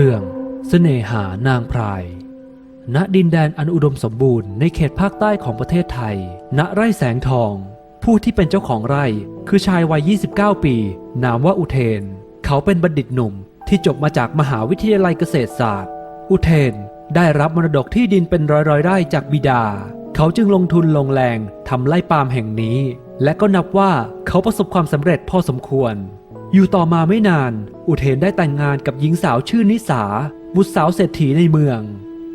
รื่องเสน่หานางพราย ณ ดินแดนอันอุดมสมบูรณ์ในเขตภาคใต้ของประเทศไทย ณ ไร่แสงทอง ผู้ที่เป็นเจ้าของไร่ คือชายวัย 29 ปี นามว่าอุเทน เขาเป็นบัณฑิตหนุ่มที่จบมาจากมหาวิทยาลัยเกษตรศาสตร์ อุเทนได้รับมรดกที่ดินเป็นร้อยร้อยๆไร่จากบิดา เขาจึงลงทุนลงแรงทำไร่ปาล์มแห่งนี้ และก็นับว่าเขาประสบความสำเร็จพอสมควร อยู่ต่อมาไม่นาน อุเทนได้แต่งงานกับหญิงสาวชื่อนิสา บุตรสาวเศรษฐีในเมือง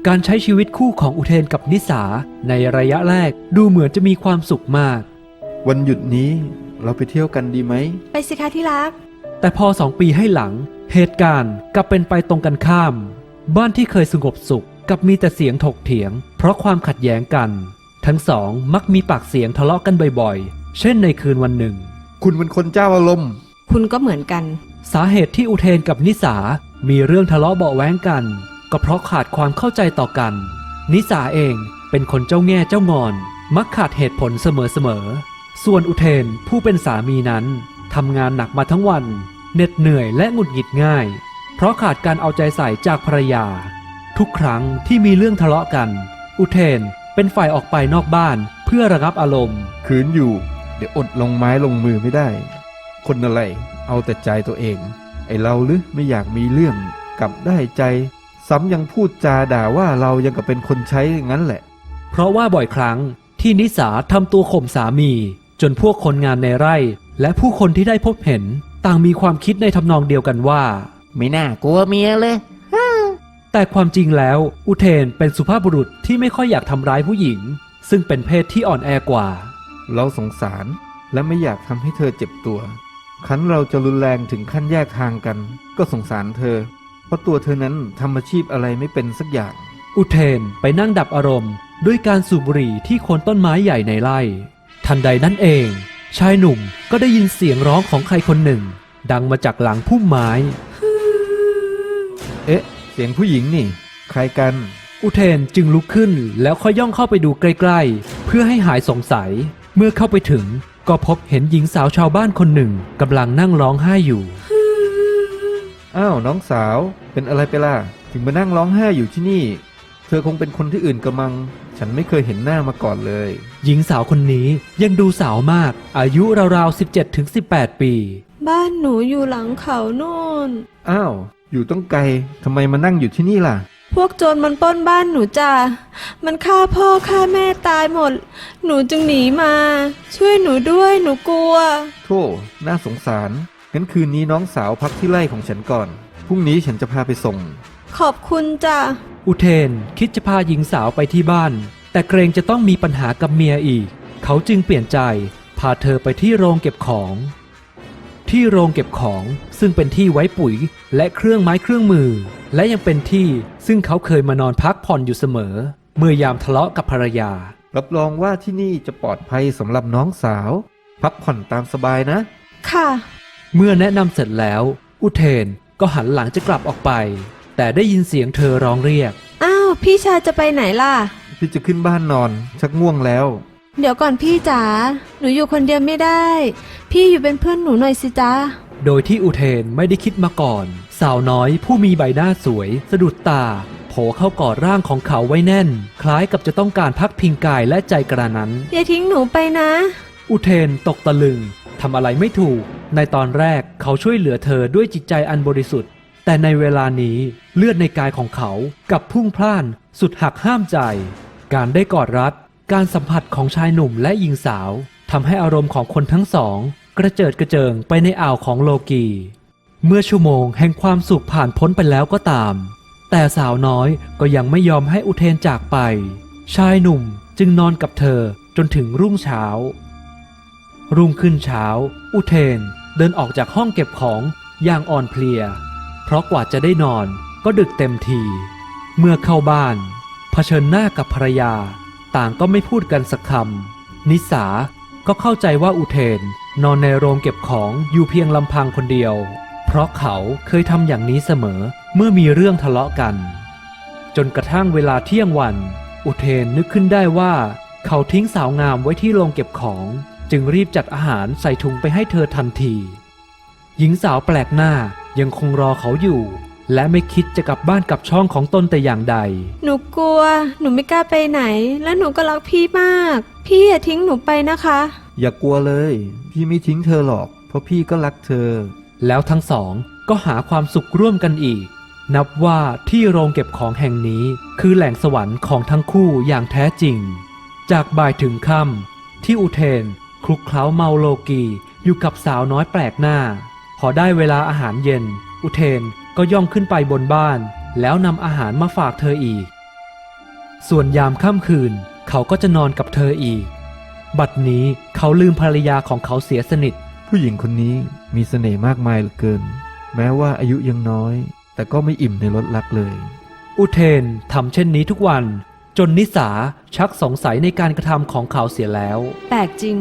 การใช้ชีวิตคู่ของอุเทนกับนิสาในระยะแรกดูเหมือนจะมีความสุขมาก วันหยุดนี้เราไปเที่ยวกันดีไหม ไปสิคะที่รัก แต่พอสองปีให้หลัง เหตุการณ์กลับเป็นไปตรงกันข้าม บ้านที่เคยสงบสุขกลับมีแต่เสียงถกเถียง เพราะความขัดแย้งกัน ทั้งสองมักมีปากเสียงทะเลาะกันบ่อยๆ เช่นในคืนวันหนึ่ง คุณเป็นคนเจ้าอารมณ์ คุณก็เหมือนกัน สาเหตุที่อุเทนกับนิสา มีเรื่องทะเลาะเบาะแว้งกัน ก็เพราะขาดความเข้าใจต่อกัน นิสาเองเป็นคนเจ้าแง่เจ้างอน มักขาดเหตุผลเสมอๆ ส่วนอุเทนผู้เป็นสามีนั้นทำงานหนักมาทั้งวัน เหน็ดเหนื่อยและหงุดหงิดง่าย เพราะขาดการเอาใจใส่จากภรรยา ทุกครั้งที่มีเรื่องทะเลาะกัน อุเทนเป็นฝ่ายออกไปนอกบ้านเพื่อระงับอารมณ์คืนอยู่ เดี๋ยวอดลงไม้ลงมือไม่ได้ คนอะไร เอาแต่ใจตัวเอง ไอเราหรือไม่อยากมีเรื่องกลับได้ใจ ซ้ำยังพูดจาด่าว่าเรายังกับเป็นคนใช้อย่างนั้นแหละ เพราะว่าบ่อยครั้งที่นิสาทำตัวข่มสามี จนพวกคนงานในไร่ และผู้คนที่ได้พบเห็น ต่างมีความคิดในทำนองเดียวกันว่า ไม่น่ากลัวเมียเลยแต่ความจริงแล้วอุเทนเป็นสุภาพบุรุษที่ไม่ค่อยอยากทำร้ายผู้หญิง ซึ่งเป็นเพศที่อ่อนแอกว่า เราสงสารและไม่อยากทำให้เธอเจ็บตัว คันเราจะรุนแรงถึงขั้นแยกทางกัน ก็สงสารเธอ เพราะตัวเธอนั้นทำอาชีพอะไรไม่เป็นสักอย่าง อุเทนไปนั่งดับอารมณ์ ด้วยการสูบบุหรี่ที่โคนต้นไม้ใหญ่ในไร่ ทันใดนั้นเอง ชายหนุ่มก็ได้ยินเสียงร้องของใครคนหนึ่ง ดังมาจากหลังพุ่มไม้ เอ๊ะ เสียงผู้หญิงนี่ ใครกัน อุเทนจึงลุกขึ้นแล้วค่อยย่องเข้าไปดูใกล้ ๆ เพื่อให้หายสงสัย เมื่อเข้าไปถึง ก็พบเห็นหญิงสาวชาวบ้านคนหนึ่งกำลังนั่งร้องไห้อยู่ อ้าวน้องสาวเป็นอะไรไปล่ะ ถึงมานั่งร้องไห้อยู่ที่นี่ เธอคงเป็นคนที่อื่นกระมัง ฉันไม่เคยเห็นหน้ามาก่อนเลย หญิงสาวคนนี้ยังดูสาวมาก อายุราวๆ 17-18 ปี บ้านหนูอยู่หลังเขาโน่น อ้าว อยู่ต้องไกลทำไมมานั่งอยู่ที่นี่ล่ะ พวกโจรมันปล้นบ้านหนูจ้ะ มันฆ่าพ่อฆ่าแม่ตายหมด หนูจึงหนีมา ช่วยหนูด้วยหนูกลัว โธ่น่าสงสาร งั้นคืนนี้น้องสาวพักที่ไร่ของฉันก่อน พรุ่งนี้ฉันจะพาไปส่ง ขอบคุณจ้ะ อุเทนคิดจะพาหญิงสาวไปที่บ้าน แต่เกรงจะต้องมีปัญหากับเมียอีก เขาจึงเปลี่ยนใจ พาเธอไปที่โรงเก็บของ ที่โรงเก็บของ ซึ่งเป็นที่ไว้ปุ๋ย และเครื่องไม้เครื่องมือ และยังเป็นที่ซึ่งเขาเคยมานอนพักผ่อนอยู่เสมอ เมื่อยามทะเลาะกับภรรยา รับรองว่าที่นี่จะปลอดภัยสำหรับน้องสาว พักผ่อนตามสบายนะ ค่ะ เมื่อแนะนำเสร็จแล้ว อุเทนก็หันหลังจะกลับออกไป แต่ได้ยินเสียงเธอร้องเรียก อ้าว พี่ชายจะไปไหนล่ะ พี่จะขึ้นบ้านนอน ชักง่วงแล้ว เดี๋ยวก่อนพี่จ๋า หนูอยู่คนเดียวไม่ได้ พี่อยู่เป็นเพื่อนหนูหน่อยสิจ๊ะ โดยที่อุเทนไม่ได้คิดมาก่อน สาวน้อยผู้มีใบหน้าสวย สะดุดตาโผล่เข้ากอดร่างของเขาไว้แน่น คล้ายกับจะต้องการพักพิงกายและใจกระนั้น อย่าทิ้งหนูไปนะ อุเทนตกตะลึงทำอะไรไม่ถูก ในตอนแรกเขาช่วยเหลือเธอด้วยจิตใจอันบริสุทธิ์ แต่ในเวลานี้เลือดในกายของเขากลับพุ่งพล่านสุดหักห้ามใจ การได้กอดรัด การสัมผัสของชายหนุ่มและหญิงสาวทำให้อารมณ์ของคนทั้งสอง กระเจิดกระเจิงไปในอ่าวของโลกี เมื่อชั่วโมงแห่งความสุขผ่านพ้นไปแล้วก็ตาม แต่สาวน้อยก็ยังไม่ยอมให้อุเทนจากไป ชายหนุ่มจึงนอนกับเธอจนถึงรุ่งเช้า รุ่งขึ้นเช้า อุเทนเดินออกจากห้องเก็บของอย่างอ่อนเพลีย เพราะกว่าจะได้นอนก็ดึกเต็มที เมื่อเข้าบ้านเผชิญหน้ากับภรรยา ต่างก็ไม่พูดกันสักคำนิสาก็เข้าใจว่าอุเทน นอนในโรงเก็บของอยู่เพียงลำพังคนเดียว เพราะเขาเคยทำอย่างนี้เสมอเมื่อมีเรื่องทะเลาะกัน จนกระทั่งเวลาเที่ยงวัน อุเทนนึกขึ้นได้ว่า เขาทิ้งสาวงามไว้ที่โรงเก็บของ จึงรีบจัดอาหารใส่ถุงไปให้เธอทันที หญิงสาวแปลกหน้ายังคงรอเขาอยู่ และไม่คิดจะกลับบ้านกลับช่องของตนแต่อย่างใด หนูกลัว หนูไม่กล้าไปไหน และหนูก็รักพี่มาก พี่อย่าทิ้งหนูไปนะคะ อย่ากลัวเลย พี่ไม่ทิ้งเธอหรอก เพราะพี่ก็รักเธอ แล้วทั้งสองก็หาความสุขร่วมกันอีก นับว่าที่โรงเก็บของแห่งนี้ คือแหล่งสวรรค์ของทั้งคู่อย่างแท้จริง จากบ่ายถึงค่ำที่อุเทนคลุกเคล้าเมาโลกีอยู่กับสาวน้อยแปลกหน้า พอได้เวลาอาหารเย็น อุเทน ก็ย่องขึ้นไปบนบ้าน แล้วนำอาหารมาฝากเธออีก ส่วนยามค่ำคืนเขาก็จะนอนกับเธออีก บัดนี้เขาลืมภรรยาของเขาเสียสนิท ผู้หญิงคนนี้มีเสน่ห์มากมายเหลือเกิน แม้ว่าอายุยังน้อย แต่ก็ไม่อิ่มในรสรักเลย อุเทนทำเช่นนี้ทุกวัน จนนิสาชักสงสัยในการกระทำของเขาเสียแล้ว แปลกจริง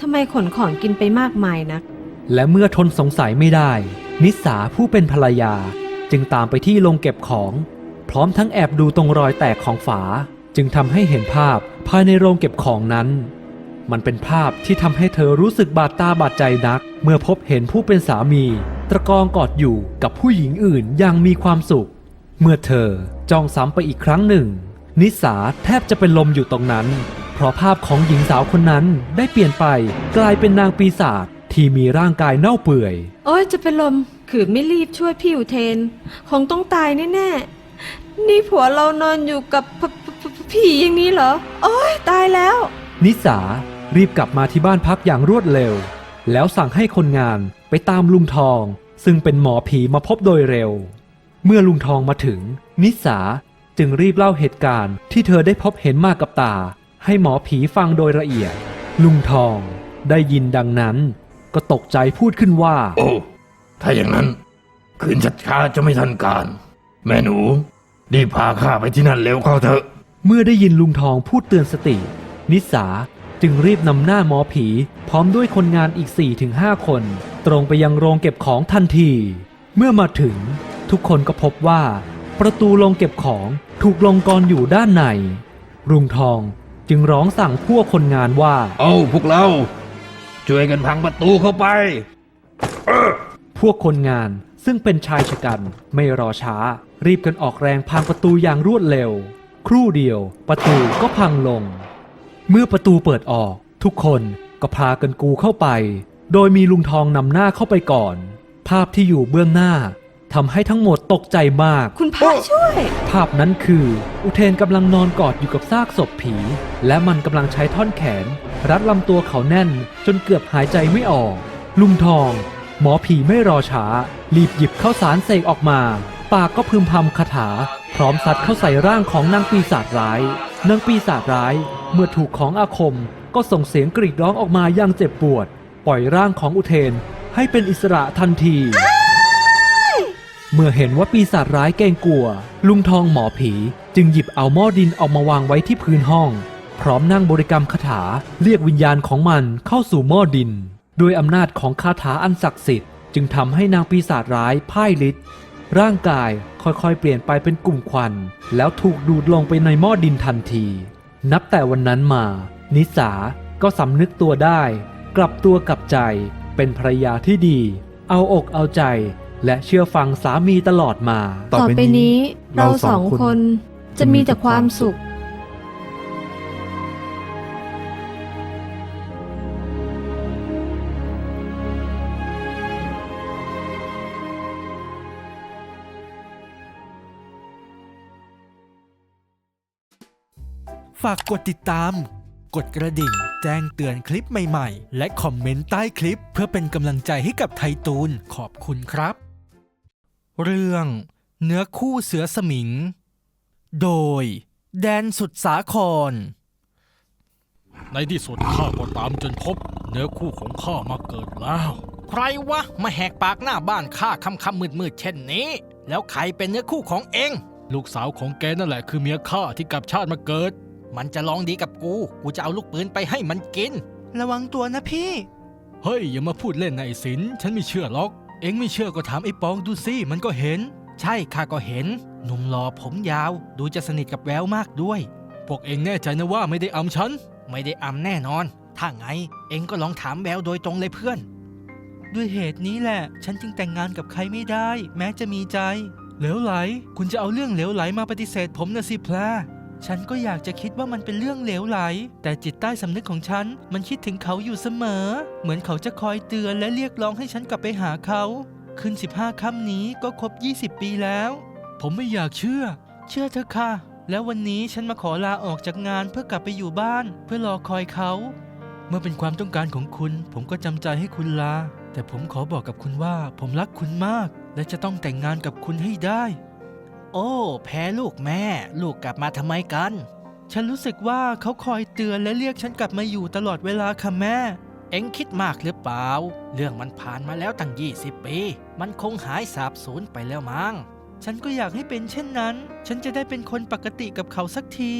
ทำไมขนของกินไปมากมายนัก และเมื่อทนสงสัยไม่ได้ นิสาผู้เป็นภรรยาจึงตามไปที่โรงเก็บของ พร้อมทั้งแอบดูตรงรอยแตกของฝา จึงทำให้เห็นภาพภายในโรงเก็บของนั้น มันเป็นภาพที่ทำให้เธอรู้สึกบาดตาบาดใจนัก เมื่อพบเห็นผู้เป็นสามี ตะกองกอดอยู่กับผู้หญิงอื่นอย่างมีความสุข เมื่อเธอจ้องซ้ำไปอีกครั้งหนึ่ง นิสาแทบจะเป็นลมอยู่ตรงนั้น เพราะภาพของหญิงสาวคนนั้นได้เปลี่ยนไปกลายเป็นนางปีศาจ ที่มีร่างกายเน่าเปื่อย โอ้ยจะเป็นลมขืนไม่รีบช่วยพี่อุเทน คงต้องตายแน่ๆ นี่ผัวเรานอนอยู่กับผผผผีอย่างนี้เหรอ โอ้ยตายแล้ว นิสารีบกลับมาที่บ้านพักอย่างรวดเร็ว แล้วสั่งให้คนงานไปตามลุงทอง ซึ่งเป็นหมอผีมาพบโดยเร็ว เมื่อลุงทองมาถึง นิสาจึงรีบเล่าเหตุการณ์ที่เธอได้พบเห็นมากับตา ให้หมอผีฟังโดยละเอียด ลุงทองได้ยินดังนั้น ก็ตกใจพูดขึ้นว่า โอ้ ถ้าอย่างนั้น คืนชัดช้าจะไม่ทันการ แม่หนู รีบพาข้าไปที่นั่นเร็วเข้าเถอะ เมื่อได้ยินลุงทองพูดเตือนสติ นิสาจึงรีบนำหน้าหมอผี พร้อมด้วยคนงานอีก 4-5 คน ตรงไปยังโรงเก็บของทันที เมื่อมาถึง ทุกคนก็พบว่า ประตูโรงเก็บของถูกลงกรอยู่ด้านในลุงทองจึงร้องสั่งพวกคนงานว่า เอาพวกเรา ช่วยกันพังประตูเข้าไป พวกคนงานซึ่งเป็นชายชะกันไม่รอช้า รีบกันออกแรงพังประตูอย่างรวดเร็ว ครู่เดียว ประตูก็พังลง เมื่อประตูเปิดออก ทุกคนก็พากันกูเข้าไป โดยมีลุงทองนำหน้าเข้าไปก่อน ภาพที่อยู่เบื้องหน้า ทำให้ทั้งหมดตกใจมาก คุณพระช่วย ภาพนั้นคือ อุเทนกำลังนอนกอดอยู่กับซากศพผี และมันกำลังใช้ท่อนแขน รัดลำตัวเขาแน่น จนเกือบหายใจไม่ออก ลุงทอง หมอผีไม่รอช้า รีบหยิบข้าวสารเสกออกมา ปากก็พึมพำคาถา พร้อมซัดเข้าใส่ร่างของนางปีศาจร้ายนางปีศาจร้าย เมื่อถูกของอาคม ก็ส่งเสียงกรีดร้องออกมาอย่างเจ็บปวด ปล่อยร่างของอุเทนให้เป็นอิสระทันที เมื่อเห็นว่าปีศาจร้ายเกรงกลัว ลุงทองหมอผีจึงหยิบเอาหม้อดินออกมาวางไว้ที่พื้นห้อง พร้อมนั่งบริกรรมคาถาเรียกวิญญาณของมันเข้าสู่หม้อดิน ด้วยอำนาจของคาถาอันศักดิ์สิทธิ์จึงทำให้นางปีศาจร้ายพ่ายฤทธิ์ร่างกายค่อยๆ เปลี่ยนไปเป็นกลุ่มควัน แล้วถูกดูดลงไปในหม้อดินทันที นับแต่วันนั้นมา นิสาก็สำนึกตัวได้ กลับตัวกลับใจเป็นภรรยาที่ดี เอาอกเอาใจ และเชื่อฟังสามีตลอดมา ต่อไปนี้เราสองคนจะมีแต่ความสุข ฝากกดติดตาม กดกระดิ่ง แจ้งเตือนคลิปใหม่ๆ และคอมเมนต์ใต้คลิป เพื่อเป็นกำลังใจให้กับไทตูนขอบคุณครับ เรื่องเนื้อคู่เสือสมิง โดย แดนสุดสาคร ในที่สุดข้าก็ตามจนพบ เนื้อคู่ของข้ามาเกิดแล้ว ใครวะมาแหกปากหน้าบ้านข้าคำคำมืดมืดๆเช่นนี้ แล้วใครเป็นเนื้อคู่ของเอง ลูกสาวของแกนั่นแหละคือเมียข้าที่กลับชาติมาเกิด มันจะลองดีกับกู กูจะเอาลูกปืนไปให้มันกิน ระวังตัวนะพี่ เฮ้ยอย่ามาพูดเล่นนะไอ้สินฉันไม่เชื่อหรอก เอ็งไม่เชื่อก็ถามไอ้ปองดูสิมันก็เห็น ใช่ข้าก็เห็น หนุ่มหล่อผมยาว ดูจะสนิทกับแววมากด้วย พวกเอ็งแน่ใจนะว่าไม่ได้อำฉัน ไม่ได้อำแน่นอน ถ้าไง เองก็ลองถามแววโดยตรงเลยเพื่อน ด้วยเหตุนี้แหละ ฉันจึงแต่งงานกับใครไม่ได้ แม้จะมีใจ เหลวไหล คุณจะเอาเรื่องเหลวไหลมาปฏิเสธผมนะสิแพร ฉันก็อยากจะคิดว่ามันเป็นเรื่องเหลวไหล แต่จิตใต้สำนึกของฉันมันคิดถึงเขาอยู่เสมอ เหมือนเขาจะคอยเตือนและเรียกร้องให้ฉันกลับไปหาเขาคืน15ค่ำนี้ก็ครบ 20 ปีแล้ว ผมไม่อยากเชื่อ เชื่อเถอค่ะ แล้ววันนี้ฉันมาขอลาออกจากงานเพื่อกลับไปอยู่บ้าน เพื่อรอคอยเขา เมื่อเป็นความต้องการของคุณ ผมก็จำใจให้คุณลา แต่ผมขอบอกกับคุณว่า ผมรักคุณมาก และจะต้องแต่งงานกับคุณให้ได้ โอ้ แพ้ลูกแม่ ลูกกลับมาทำไมกัน ฉันรู้สึกว่าเขาคอยเตือนและเรียกฉันกลับมาอยู่ตลอดเวลาค่ะแม่ เอ็งคิดมากหรือเปล่า เรื่องมันผ่านมาแล้วตั้ง 20 ปี มันคงหายสาบสูญไปแล้วมั้ง ฉันก็อยากให้เป็นเช่นนั้น ฉันจะได้เป็นคนปกติกับเขาสักที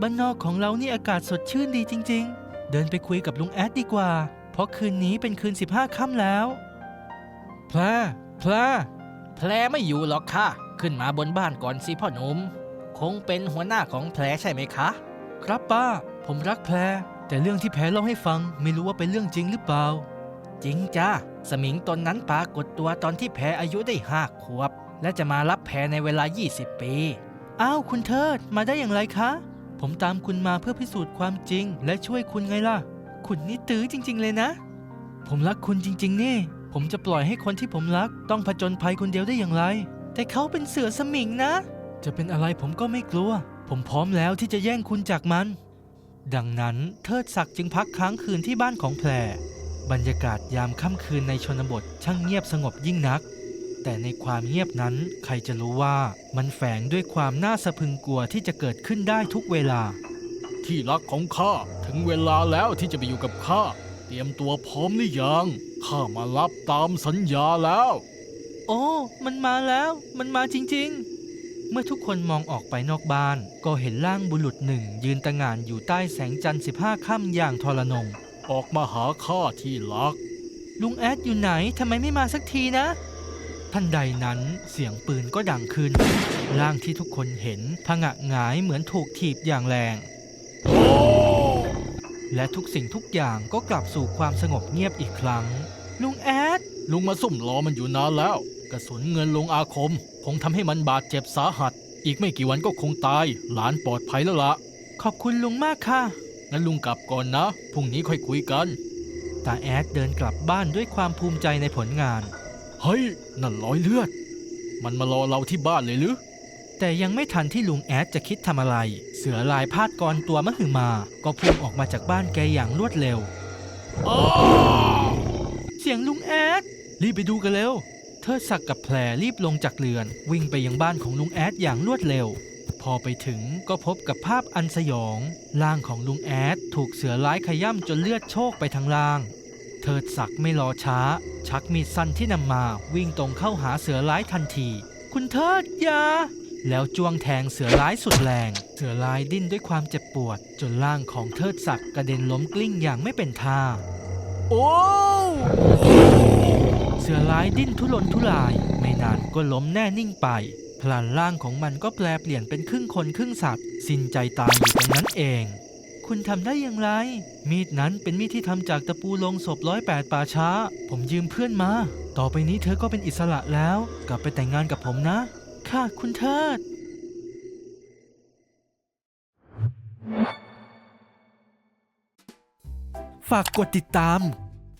บ้านนอกของเรานี่อากาศสดชื่นดีจริง ๆ เดินไปคุยกับลุงแอดดีกว่า เพราะคืนนี้เป็นคืน 15 ค่ำแล้ว แพรแพรแผลไม่อยู่หรอกค่ะ ขึ้นมาบนบ้านก่อนสิพ่อหนุ่ม คงเป็นหัวหน้าของแผลใช่ไหมคะ ครับป้า ผมรักแพร แต่เรื่องที่แพรเล่าให้ฟังไม่รู้ว่าเป็นเรื่องจริงหรือเปล่า จริงจ้าสมิงตนนั้นปรากฏตัวตอนที่แพรอายุได้ห้าขวบ และจะมารับแพรในเวลา 20 ปี อ้าวคุณเทิดมาได้อย่างไรคะ ผมตามคุณมาเพื่อพิสูจน์ความจริง และช่วยคุณไงล่ะ คุณนี่ตื้อจริง ๆ เลยนะ ผมรักคุณจริง ๆ นี่ ผมจะปล่อยให้คนที่ผมรัก ต้องผจญภัยคนเดียวได้อย่างไร แต่เขาเป็นเสือสมิงนะ จะเป็นอะไรผมก็ไม่กลัว ผมพร้อมแล้วที่จะแย่งคุณจากมัน ดังนั้นเทิดศักดิ์จึงพักค้างคืนที่บ้านของแพร บรรยากาศยามค่ำคืนในชนบทช่างเงียบสงบยิ่งนัก แต่ในความเงียบนั้นใครจะรู้ว่ามันแฝงด้วยความน่าสะพรึงกลัวที่จะเกิดขึ้นได้ทุกเวลา ที่รักของข้าถึงเวลาแล้วที่จะไปอยู่กับข้า เตรียมตัวพร้อมหรือยัง ข้ามารับตามสัญญาแล้ว โอ้ มันมาแล้ว มันมาจริงๆ เมื่อทุกคนมองออกไปนอกบ้าน ก็เห็นร่างบุรุษหนึ่ง ยืนตะหงานอยู่ใต้แสงจันทร์สิบห้าค่ำอย่างทรนง ออกมาหาข้าที่รัก ลุงแอดอยู่ไหนทำไมไม่มาสักทีนะ ทันใดนั้นเสียงปืนก็ดังขึ้น ร่างที่ทุกคนเห็นผงะหงายเหมือนถูกถีบอย่างแรง และทุกสิ่งทุกอย่างก็กลับสู่ความสงบเงียบอีกครั้ง ลุงแอด ลุงมาซุ่มรอมันอยู่นานแล้ว กระสุนเงินลงอาคม คงทำให้มันบาดเจ็บสาหัส อีกไม่กี่วันก็คงตาย หลานปลอดภัยแล้วละขอบคุณลุงมากค่ะ งั้นลุงกลับก่อนนะ พรุ่งนี้ค่อยคุยกัน ตาแอดเดินกลับบ้านด้วยความภูมิใจในผลงาน เฮ้ย นั่นรอยเลือด มันมารอเราที่บ้านเลยหรือ แต่ยังไม่ทันที่ลุงแอดจะคิดทำอะไร เสือลายพาดกรตัวมหึมา ก็พุ่งออกมาจากบ้านแกอย่างรวดเร็ว เสียงลุงแอด รีบไปดูกันเร็วเทิดศักดิ์กับแพรรีบลงจากเรือน วิ่งไปยังบ้านของลุงแอดอย่างรวดเร็ว พอไปถึงก็พบกับภาพอันสยองร่างของลุงแอดถูกเสือร้ายขย่ำจนเลือดโชกไปทั้งล่าง เทิดศักดิ์ไม่รอช้า ชักมีดสั้นที่นำมาวิ่งตรงเข้าหาเสือร้ายทันที คุณเทิดยาแล้วจ้วงแทงเสือร้ายสุดแรง เสือร้ายดิ้นด้วยความเจ็บปวด จนร่างของเทิดศักดิ์กระเด็นล้มกลิ้งอย่างไม่เป็นท่า โอ้ สือร้ายดิ้นทุรนทุราย ไม่นานก็ล้มแน่นิ่งไป พลันร่างของมันก็แปลเปลี่ยนเป็นครึ่งคนครึ่งสัตว์ สิ้นใจตายอยู่ตรงนั้นเอง คุณทำได้อย่างไร มีดนั้นเป็นมีดที่ทำจากตะปูลงศพร้อยแปดป่าช้า ผมยืมเพื่อนมา ต่อไปนี้เธอก็เป็นอิสระแล้ว กลับไปแต่งงานกับผมนะ ค่ะคุณเทิดฝากกดติดตาม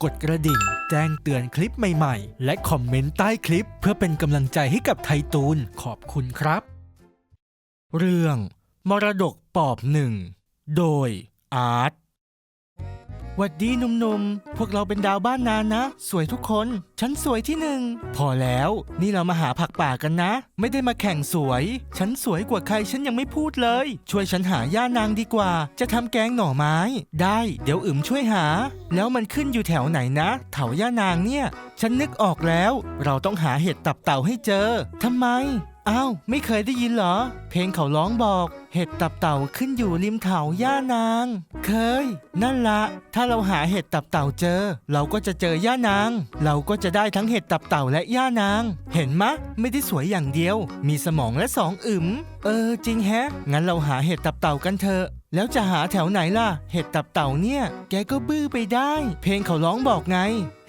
กดกระดิ่ง แจ้งเตือนคลิปใหม่ๆ และคอมเมนต์ใต้คลิป เพื่อเป็นกำลังใจให้กับไทตูนขอบคุณครับ เรื่อง มรดกปอบหนึ่ง โดยอาร์ต หวัดดีหนุ่มๆ พวกเราเป็นดาวบ้านนานนะ สวยทุกคน ฉันสวยที่หนึ่ง พอแล้วนี่เรามาหาผักป่ากันนะ ไม่ได้มาแข่งสวย ฉันสวยกว่าใครฉันยังไม่พูดเลย ช่วยฉันหาย่านางดีกว่า จะทำแกงหน่อไม้ ได้ เดี๋ยวอึมช่วยหา แล้วมันขึ้นอยู่แถวไหนนะเถาย่านางเนี่ย ฉันนึกออกแล้ว เราต้องหาเห็ดตับเต่าให้เจอทำไม อ้าว ไม่เคยได้ยินเหรอ เพลงเขาร้องบอก เห็ดตับเต่าขึ้นอยู่ริมเขาย่านาง เคย นั่นละถ้าเราหาเห็ดตับเต่าเจอ เราก็จะเจอย่านาง เราก็จะได้ทั้งเห็ดตับเต่าและย่านาง เห็นมะ ไม่ได้สวยอย่างเดียว มีสมองและสองอึมเออ จริงแฮะ งั้นเราหาเห็ดตับเต่ากันเถอะ แล้วจะหาแถวไหนล่ะ เห็ดตับเต่าเนี่ย แกก็บื้อไปได้ เพลงเขาร้องบอกไง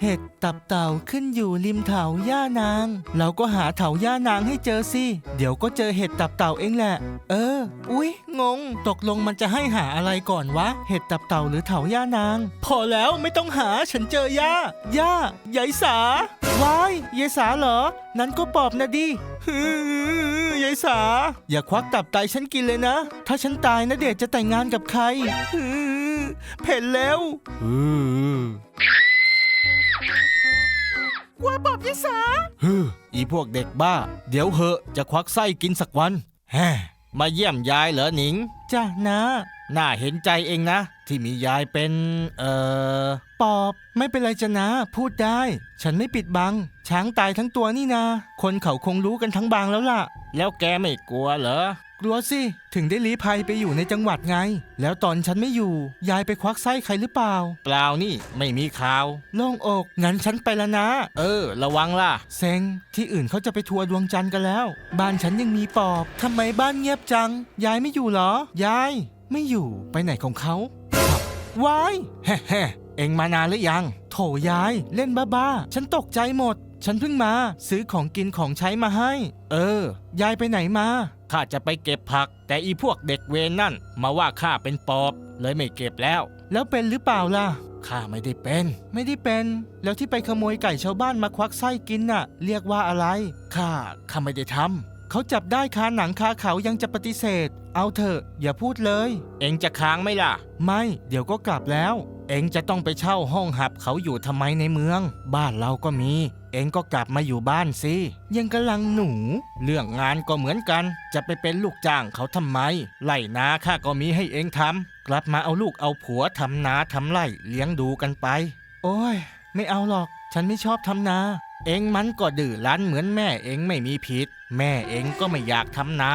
เห็ดตับเต่าขึ้นอยู่ริมเถาย่านาง เราก็หาเถาย่านางให้เจอสิ เดี๋ยวก็เจอเห็ดตับเต่าเองแหละ เออ อุ๊ย งง ตกลงมันจะให้หาอะไรก่อนวะ เห็ดตับเต่าหรือเถาย่านาง พอแล้วไม่ต้องหาฉันเจอย่าย่ายายสา ว้ายยายสาเหรอ นั้นก็ปอบนะดิฮือยายสา อย่าควักตับไตฉันกินเลยนะ ถ้าฉันตายนะเดชจะแต่งงานกับใครฮือเผ็ดแล้ว ฮือว่าปอบยายสาฮืออีพวกเด็กบ้า เดี๋ยวเหอะจะควักไส้กินสักวันแฮ่มาเยี่ยมยายเหรอหนิง จ้ะนะ น่าเห็นใจเองนะ ที่มียายเป็น เอ่อ ปอบ ไม่เป็นไรจะนะ พูดได้ ฉันไม่ปิดบัง ช้างตายทั้งตัวนี่นา คนเขาคงรู้กันทั้งบางแล้วล่ะ แล้วแกไม่กลัวเหรอ กลัวสิ ถึงได้ลี้ภัยไปอยู่ในจังหวัดไง แล้วตอนฉันไม่อยู่ ยายไปควักไส้ใครหรือเปล่า เปล่านี่ไม่มีข่าว โล่งอก งั้นฉันไปแล้วนะ เออ ระวังล่ะ เซ็ง ที่อื่นเขาจะไปทัวร์ดวงจันทร์กันแล้ว บ้านฉันยังมีปอบทำไมบ้านเงียบจัง ยายไม่อยู่เหรอ ยาย ไม่อยู่ ไปไหนของเขาว้ายแฮ่แฮ่เอ็งมานานหรือยัง โถยาย เล่นบ้าๆ ฉันตกใจหมด ฉันเพิ่งมา ซื้อของกินของใช้มาให้ เออ ยายไปไหนมา ข้าจะไปเก็บผัก แต่อีพวกเด็กเวรนั่นมาว่าข้าเป็นปอบ เลยไม่เก็บแล้ว แล้วเป็นหรือเปล่าล่ะ ข้าไม่ได้เป็น ไม่ได้เป็น แล้วที่ไปขโมยไก่ชาวบ้านมาควักไส้กินน่ะ เรียกว่าอะไร ข้า ข้าไม่ได้ทำ เขาจับได้คาหนังคาเขายังจะปฏิเสธ เอาเถอะ อย่าพูดเลย เองจะค้างไหมล่ะ ไม่ เดี๋ยวก็กลับแล้ว เองจะต้องไปเช่าห้องหับเขาอยู่ทำไมในเมือง บ้านเราก็มี เองก็กลับมาอยู่บ้านสิยังกำลังหนู เรื่องงานก็เหมือนกัน จะไปเป็นลูกจ้างเขาทำไมไล่นาข้าก็มีให้เองทำกลับมาเอาลูกเอาผัวทำนาทำไร่เลี้ยงดูกันไป โอ้ย ไม่เอาหรอก ฉันไม่ชอบทำนา เองมันก็ดื้อรั้นเหมือนแม่เองไม่มีผิด แม่เองก็ไม่อยากทำนา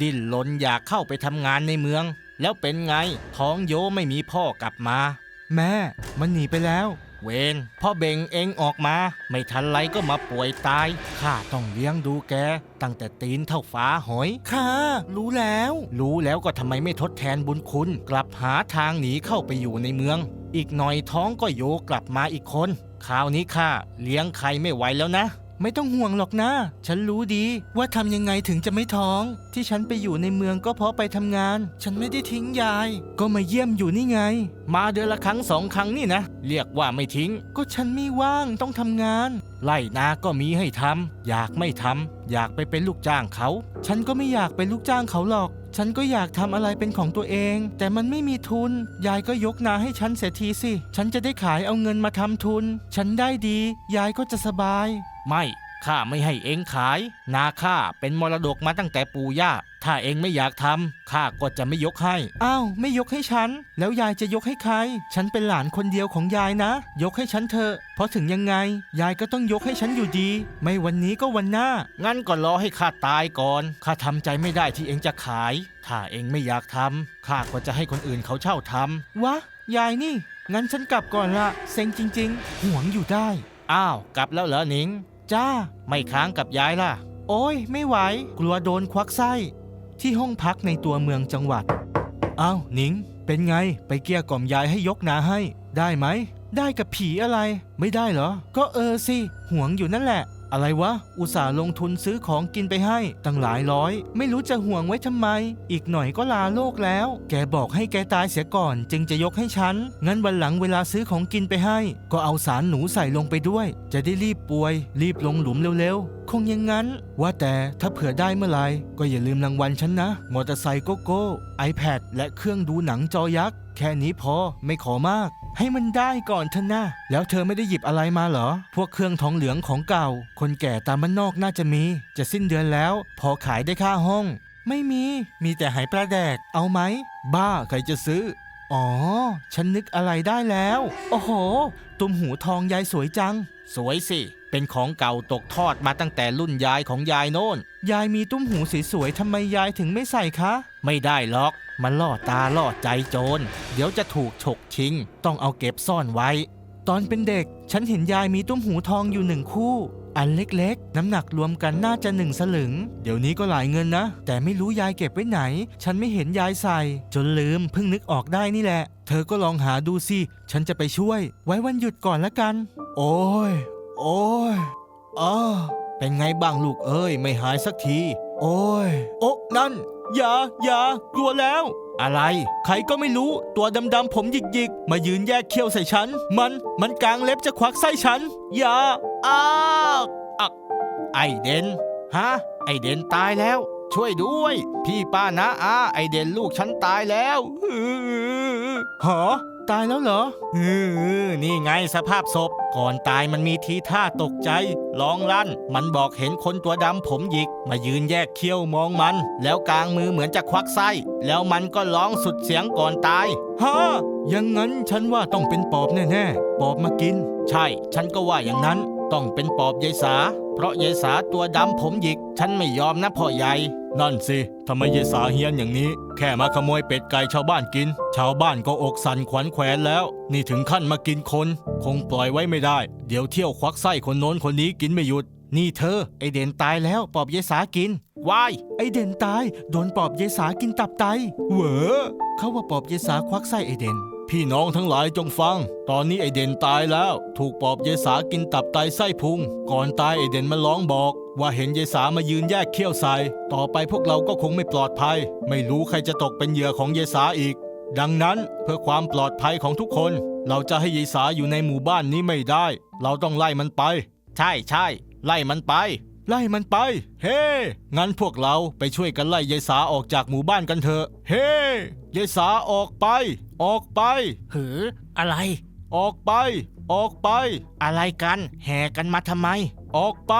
ดิ้นรนอยากเข้าไปทำงานในเมือง แล้วเป็นไง ท้องโยไม่มีพ่อกลับมา แม่ มันหนีไปแล้ว เวนพ่อเบงเองออกมา ไม่ทันไรก็มาป่วยตาย ข้าต้องเลี้ยงดูแก ตั้งแต่ตีนเท่าฟ้าหอย ค่ะ รู้แล้ว รู้แล้วก็ทำไมไม่ทดแทนบุญคุณ กลับหาทางหนีเข้าไปอยู่ในเมือง อีกหน่อยท้องก็โยกลับมาอีกคน คราวนี้ข้าเลี้ยงใครไม่ไหวแล้วนะ ไม่ต้องห่วงหรอกนะ ฉันรู้ดีว่าทำยังไงถึงจะไม่ท้อง ที่ฉันไปอยู่ในเมืองก็เพราะไปทำงาน ฉันไม่ได้ทิ้งยาย ก็มาเยี่ยมอยู่นี่ไง มาเดือนละครั้งสองครั้งนี่นะ เรียกว่าไม่ทิ้ง ก็ฉันไม่ว่างต้องทำงาน ไล่นาก็มีให้ทำอยากไม่ทำอยากไปเป็นลูกจ้างเขา ฉันก็ไม่อยากเป็นลูกจ้างเขาหรอก ฉันก็อยากทำอะไรเป็นของตัวเอง แต่มันไม่มีทุน ยายก็ยกนาให้ฉันเสียทีสิ ฉันจะได้ขายเอาเงินมาทำทุน ฉันได้ดี ยายก็จะสบาย ไม่ ข้าไม่ให้เองขาย นาข้าเป็นมรดกมาตั้งแต่ปู่ย่า ถ้าเองไม่อยากทำข้าก็จะไม่ยกให้ อ้าว ไม่ยกให้ฉัน แล้วยายจะยกให้ใคร ฉันเป็นหลานคนเดียวของยายนะ ยกให้ฉันเถอะ เพราะถึงยังไง ยายก็ต้องยกให้ฉันอยู่ดี ไม่วันนี้ก็วันหน้า งั้นก็รอให้ข้าตายก่อน ข้าทำใจไม่ได้ที่เองจะขาย ถ้าเองไม่อยากทำข้าก็จะให้คนอื่นเขาเช่าทำวะ ยายนี่ งั้นฉันกลับก่อนละเซ็งจริง ๆ ห่วงอยู่ได้ อ้าว กลับแล้วเหรอหนิง จ้า ไม่ค้างกับยายล่ะ โอ้ย ไม่ไหว กลัวโดนควักไส้ ที่ห้องพักในตัวเมืองจังหวัด อ้าวหนิง เป็นไง ไปเกลี้ยกล่อมยายให้ยกนาให้ ได้ไหม ได้กับผีอะไร ไม่ได้เหรอ ก็เออสิ ห่วงอยู่นั่นแหละ อะไรวะ อุตส่าห์ลงทุนซื้อของกินไปให้ ตั้งหลายร้อย ไม่รู้จะห่วงไว้ทำไม อีกหน่อยก็ลาโลกแล้ว แกบอกให้แกตายเสียก่อน จึงจะยกให้ฉัน งั้นวันหลังเวลาซื้อของกินไปให้ ก็เอาสารหนูใส่ลงไปด้วย จะได้รีบป่วย รีบลงหลุมเร็วๆ คงอยังงั้น ว่าแต่ถ้าเผื่อได้เมื่อไหร่ก็อย่าลืมรางวัลฉันนะ มอเตอร์ไซค์โกโก้ iPad และเครื่องดูหนังจอยักษ์ แค่นี้พอไม่ขอมาก ให้มันได้ก่อนเถอะนะแล้วเธอไม่ได้หยิบอะไรมาเหรอ พวกเครื่องทองเหลืองของเก่า คนแก่ตามบ้านนอกน่าจะมี จะสิ้นเดือนแล้ว พอขายได้ค่าห้อง ไม่มี มีแต่หายปลาแดก เอาไหม บ้าใครจะซื้ออ๋อ ฉันนึกอะไรได้แล้ว โอ้โห ตุ่มหูทองยายสวยจัง สวยสิ เป็นของเก่าตกทอดมาตั้งแต่รุ่นยายของยายโน่น ยายมีตุ้มหูสวยๆทำไมยายถึงไม่ใส่คะ ไม่ได้หรอก มันล่อตาล่อใจโจร เดี๋ยวจะถูกฉกชิง ต้องเอาเก็บซ่อนไว้ ตอนเป็นเด็ก ฉันเห็นยายมีตุ้มหูทองอยู่หนึ่งคู่ อันเล็กๆ น้ำหนักรวมกันน่าจะหนึ่งสลึง เดี๋ยวนี้ก็หลายเงินนะ แต่ไม่รู้ยายเก็บไว้ไหน ฉันไม่เห็นยายใส่ จนลืมเพิ่งนึกออกได้นี่แหละ เธอก็ลองหาดูสิ ฉันจะไปช่วย ไว้วันหยุดก่อนละกัน โอ้ย โอ้ยอ้าเป็นไงบ้างลูกเอ้ย ไม่หายสักที โอ้ย โอ๊ะนั่น อย่าอย่ากลัวแล้ว อะไร ใครก็ไม่รู้ตัวดำๆผมหยิกๆ มายืนแยกเขี้ยวใส่ฉัน มันมันกลางเล็บจะควักไส้ฉัน อย่าอ้าอักไอเดนฮะ ไอเดนตายแล้ว ช่วยด้วย พี่ป้านะอาไอเดนลูกฉันตายแล้วหอ ตายแล้วเหรออือนี่ไงสภาพศพ ก่อนตายมันมีทีท่าตกใจร้องลั่น มันบอกเห็นคนตัวดำผมหยิก มายืนแยกเขี้ยวมองมัน แล้วกลางมือเหมือนจะควักไส้ แล้วมันก็ร้องสุดเสียงก่อนตายฮะอยังงั้นฉันว่าต้องเป็นปอบแน่ๆ ปอบมากิน ใช่ ฉันก็ว่าอย่างนั้น ต้องเป็นปอบยายสา เพราะยายสาตัวดำผมหยิก ฉันไม่ยอมนะพ่อใหญ่ นั่นสิทำไมยายสาเฮียนอย่างนี้ แค่มาขโมยเป็ดไก่ชาวบ้านกิน ชาวบ้านก็อกสั่นขวัญแขวนแล้ว นี่ถึงขั้นมากินคน คงปล่อยไว้ไม่ได้ เดี๋ยวเที่ยวควักไส้คนโน้นคนนี้กินไม่หยุด นี่เธอ ไอเด่นตายแล้วปอบยายสากินวายไอเด่นตายโดนปอบยายสากินตับไตเหวอเขาว่าปอบยายสาควักไส้ไอเด่นพี่น้องทั้งหลายจงฟัง ตอนนี้ไอเด่นตายแล้ว ถูกปอบยายสากินตับไตไส้พุง ก่อนตายไอเด่นมาร้องบอก ว่าเห็นยายสามายืนแยกเขี้ยวใส่ต่อไปพวกเราก็คงไม่ปลอดภัย ไม่รู้ใครจะตกเป็นเหยื่อของยายสาอีก ดังนั้นเพื่อความปลอดภัยของทุกคน เราจะให้ยายสาอยู่ในหมู่บ้านนี้ไม่ได้ เราต้องไล่มันไป ใช่ใช่ไล่มันไป ไล่มันไป เฮ้งั้นพวกเราไปช่วยกันไล่ยายสาออกจากหมู่บ้านกันเถอะ เฮ้ยายสาออกไป ออกไป หือ อะไร ออกไป ออกไป อะไรกัน แห่กันมาทำไม ออกไป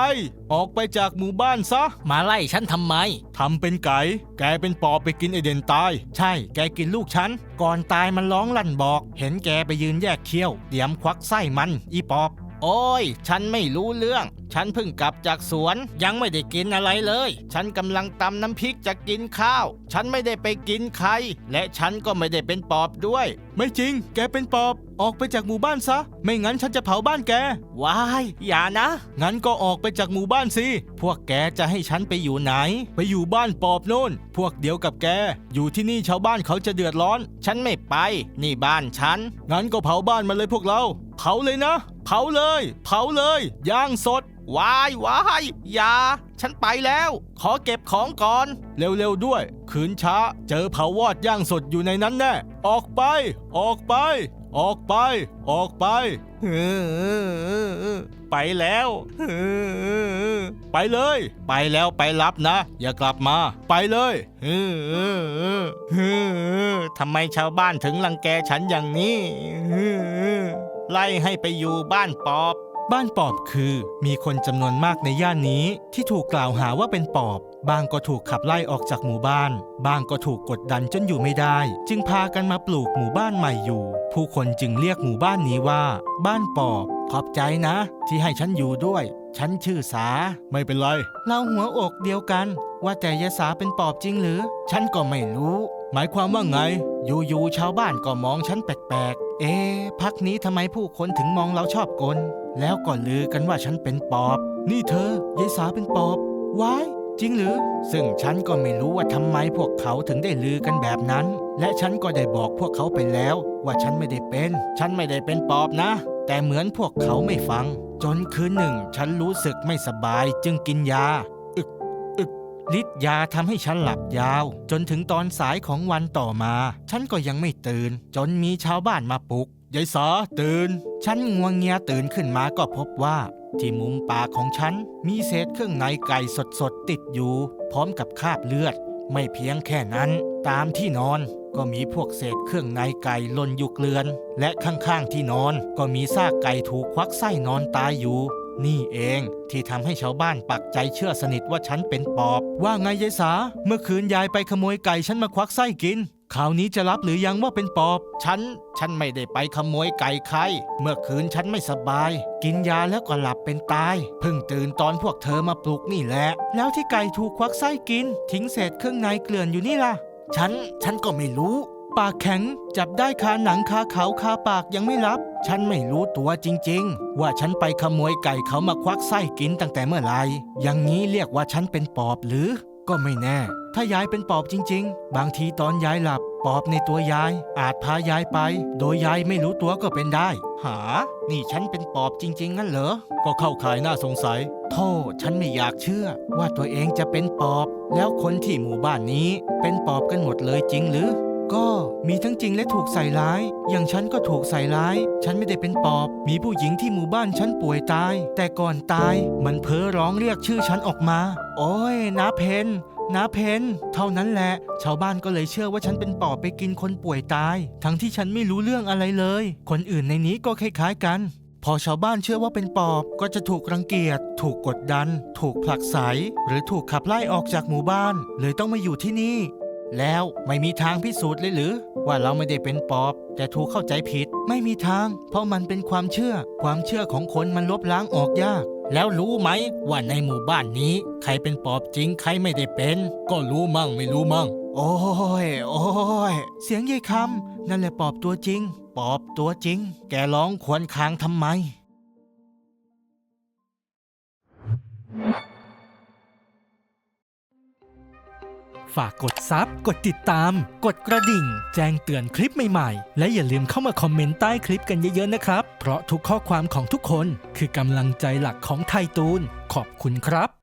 ออกไปจากหมู่บ้านซะ มาไล่ฉันทำไม ทำเป็นไก่ แกเป็นปอบไปกินไอเด่นตาย ใช่ แกกินลูกฉัน ก่อนตายมันร้องลั่นบอก เห็นแกไปยืนแยกเขี้ยว เตรียมควักไส้มัน อีปอบ โอ้ย ฉันไม่รู้เรื่อง ฉันเพิ่งกลับจากสวน ยังไม่ได้กินอะไรเลย ฉันกำลังตำน้ำพริกจะกินข้าว ฉันไม่ได้ไปกินใคร และฉันก็ไม่ได้เป็นปอบด้วย ไม่จริง แกเป็นปอบ ออกไปจากหมู่บ้านซะ ไม่งั้นฉันจะเผาบ้านแก ว้าย อย่านะ งั้นก็ออกไปจากหมู่บ้านสิ พวกแกจะให้ฉันไปอยู่ไหน ไปอยู่บ้านปอบโน่น พวกเดียวกับแก อยู่ที่นี่ชาวบ้านเขาจะเดือดร้อน ฉันไม่ไป นี่บ้านฉัน งั้นก็เผาบ้านมาเลยพวกเรา เผาเลยนะเผาเลย เผาเลยย่างสดวายวายอย่า ฉันไปแล้ว ขอเก็บของก่อน เร็วๆด้วย ขืนช้า เจอเผาวอดย่างสดอยู่ในนั้นแน่ ออกไป ออกไป ออกไป ออกไป ไปแล้ว ไปเลย ไปแล้วไปรับนะ อย่ากลับมา ไปเลยทำไมชาวบ้านถึงรังแกฉันอย่างนี้ ไล่ให้ไปอยู่บ้านปอบ บ้านปอบคือมีคนจำนวนมากในย่านนี้ที่ถูกกล่าวหาว่าเป็นปอบ บางก็ถูกขับไล่ออกจากหมู่บ้าน บางก็ถูกกดดันจนอยู่ไม่ได้ จึงพากันมาปลูกหมู่บ้านใหม่อยู่ ผู้คนจึงเรียกหมู่บ้านนี้ว่า บ้านปอบ ขอบใจนะ ที่ให้ฉันอยู่ด้วย ฉันชื่อสา ไม่เป็นไร เราหัวอกเดียวกัน ว่าแต่ยายสาเป็นปอบจริงหรือ ฉันก็ไม่รู้ หมายความว่าไง อยู่ๆชาวบ้านก็มองฉันแปลกๆ เอ๊ะพักนี้ทำไมผู้คนถึงมองเราชอบกล แล้วก็ลือกันว่าฉันเป็นปอบ นี่เธอยายสาเป็นปอบว้ายจริงหรือ ซึ่งฉันก็ไม่รู้ว่าทำไมพวกเขาถึงได้ลือกันแบบนั้น และฉันก็ได้บอกพวกเขาไปแล้ว ว่าฉันไม่ได้เป็น ฉันไม่ได้เป็นปอบนะ แต่เหมือนพวกเขาไม่ฟัง จนคืนหนึ่ง ฉันรู้สึกไม่สบายจึงกินยา อึกอึกฤทธิ์ยาทำให้ฉันหลับยาว จนถึงตอนสายของวันต่อมา ฉันก็ยังไม่ตื่น จนมีชาวบ้านมาปลุก ยายสาตื่น ฉันงวงเงียตื่นขึ้นมาก็พบว่า ที่มุมปากของฉันมีเศษเครื่องในไก่สดๆติดอยู่ พร้อมกับคราบเลือด ไม่เพียงแค่นั้น ตามที่นอนก็มีพวกเศษเครื่องในไก่ล่นอยู่เกลือน และข้างๆที่นอนก็มีซากไก่ถูกควักไส้นอนตายอยู่ นี่เองที่ทำให้ชาวบ้านปักใจเชื่อสนิทว่าฉันเป็นปอบ ว่าไงยายสา เมื่อคืนยายไปขโมยไก่ฉันมาควักไส้กิน คราวนี้จะรับหรือยังว่าเป็นปอบ ฉัน ฉันไม่ได้ไปขโมยไก่ใคร เมื่อคืนฉันไม่สบาย กินยาแล้วก็หลับเป็นตาย เพิ่งตื่นตอนพวกเธอมาปลุกนี่แหละ แล้วที่ไก่ถูกควักไส้กิน ทิ้งเศษเครื่องในเกลื่อนอยู่นี่ล่ะ ฉัน ฉันก็ไม่รู้ ปากแข็งจับได้คาหนังคาเขาคาปากยังไม่รับ ฉันไม่รู้ตัวจริงๆ ว่าฉันไปขโมยไก่เขามาควักไส้กินตั้งแต่เมื่อไหร่อย่างนี้เรียกว่าฉันเป็นปอบหรือ ก็ไม่แน่ ถ้ายายเป็นปอบจริง ๆ บางทีตอนยายหลับ ปอบในตัวยาย อาจพายายไป โดยยายไม่รู้ตัวก็เป็นได้ หา นี่ฉันเป็นปอบจริง ๆ งั้นเหรอ ก็เข้าข่ายน่าสงสัย โทษฉันไม่อยากเชื่อ ว่าตัวเองจะเป็นปอบ แล้วคนที่หมู่บ้านนี้ เป็นปอบกันหมดเลยจริงหรือ ก็มีทั้งจริงและถูกใส่ร้าย อย่างฉันก็ถูกใส่ร้าย ฉันไม่ได้เป็นปอบ มีผู้หญิงที่หมู่บ้านฉันป่วยตาย แต่ก่อนตายมันเพ้อร้องเรียกชื่อฉันออกมา โอ้ยนาเพนนาเพนเท่านั้นแหละ ชาวบ้านก็เลยเชื่อว่าฉันเป็นปอบไปกินคนป่วยตาย ทั้งที่ฉันไม่รู้เรื่องอะไรเลย คนอื่นในนี้ก็คล้ายๆกัน พอชาวบ้านเชื่อว่าเป็นปอบก็จะถูกรังเกียจ ถูกกดดัน ถูกผลักไส หรือถูกขับไล่ออกจากหมู่บ้าน เลยต้องมาอยู่ที่นี่ แล้วไม่มีทางพิสูจน์เลยหรือ ว่าเราไม่ได้เป็นปอบ แต่ถูกเข้าใจผิดไม่มีทาง เพราะมันเป็นความเชื่อ ความเชื่อของคนมันลบล้างออกยาก แล้วรู้ไหมว่าในหมู่บ้านนี้ ใครเป็นปอบจริงใครไม่ได้เป็น ก็รู้มั่งไม่รู้มั่ง โอ้ยโอ้ยเสียงยายคำนั่นแหละปอบตัวจริง ปอบตัวจริง แกร้องครวรครางทำไม ฝากกดซับกดติดตาม กดกระดิ่ง แจ้งเตือนคลิปใหม่ๆ และอย่าลืมเข้ามาคอมเมนต์ใต้คลิปกันเยอะๆนะครับ เพราะทุกข้อความของทุกคนคือกำลังใจหลักของไทยตูน ขอบคุณครับ